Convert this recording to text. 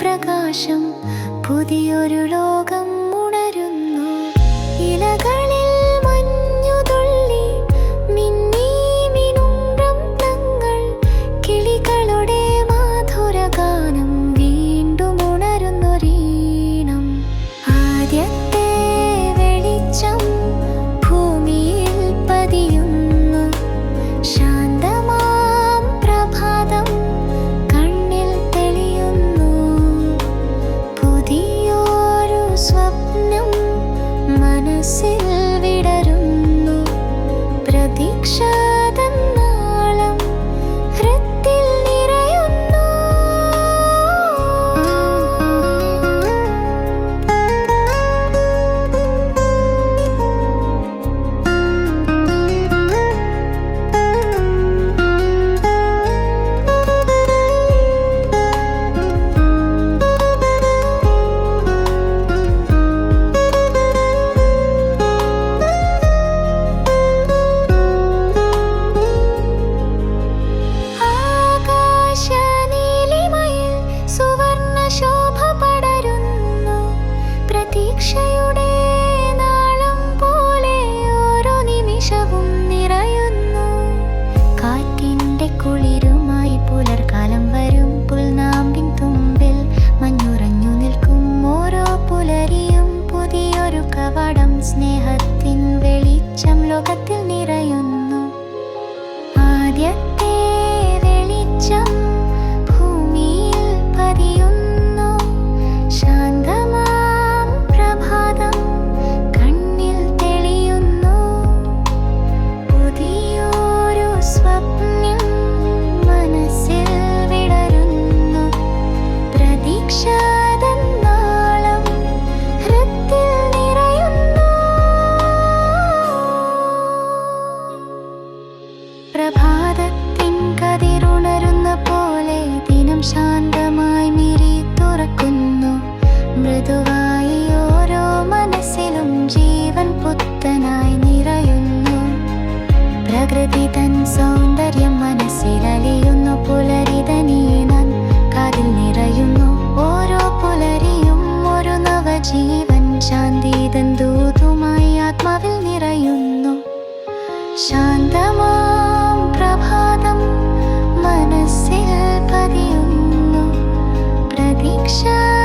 പ്രകാശം പുതിയൊരു ലോകം ഉണരുന്നു. ഇലകളിൽ see ലോകത്തിൽ ശാന്തമായി മിഴി തുറക്കുന്നു. മൃദുവായി ഓരോ മനസ്സിലും ജീവൻ പുത്തനായി നിറയുന്നു. പ്രകൃതി തൻ സൗന്ദര്യം മനസ്സിലലിയുന്നു. പുലരിതനീ നൻ കാതിൽ നിറയുന്നു. ഓരോ പുലരിയും ഒരു നവജീവൻ ശാന്തിതൻ ദൂതുമായി ആത്മാവിൽ നിറയുന്നു. ശാന്തമായി 下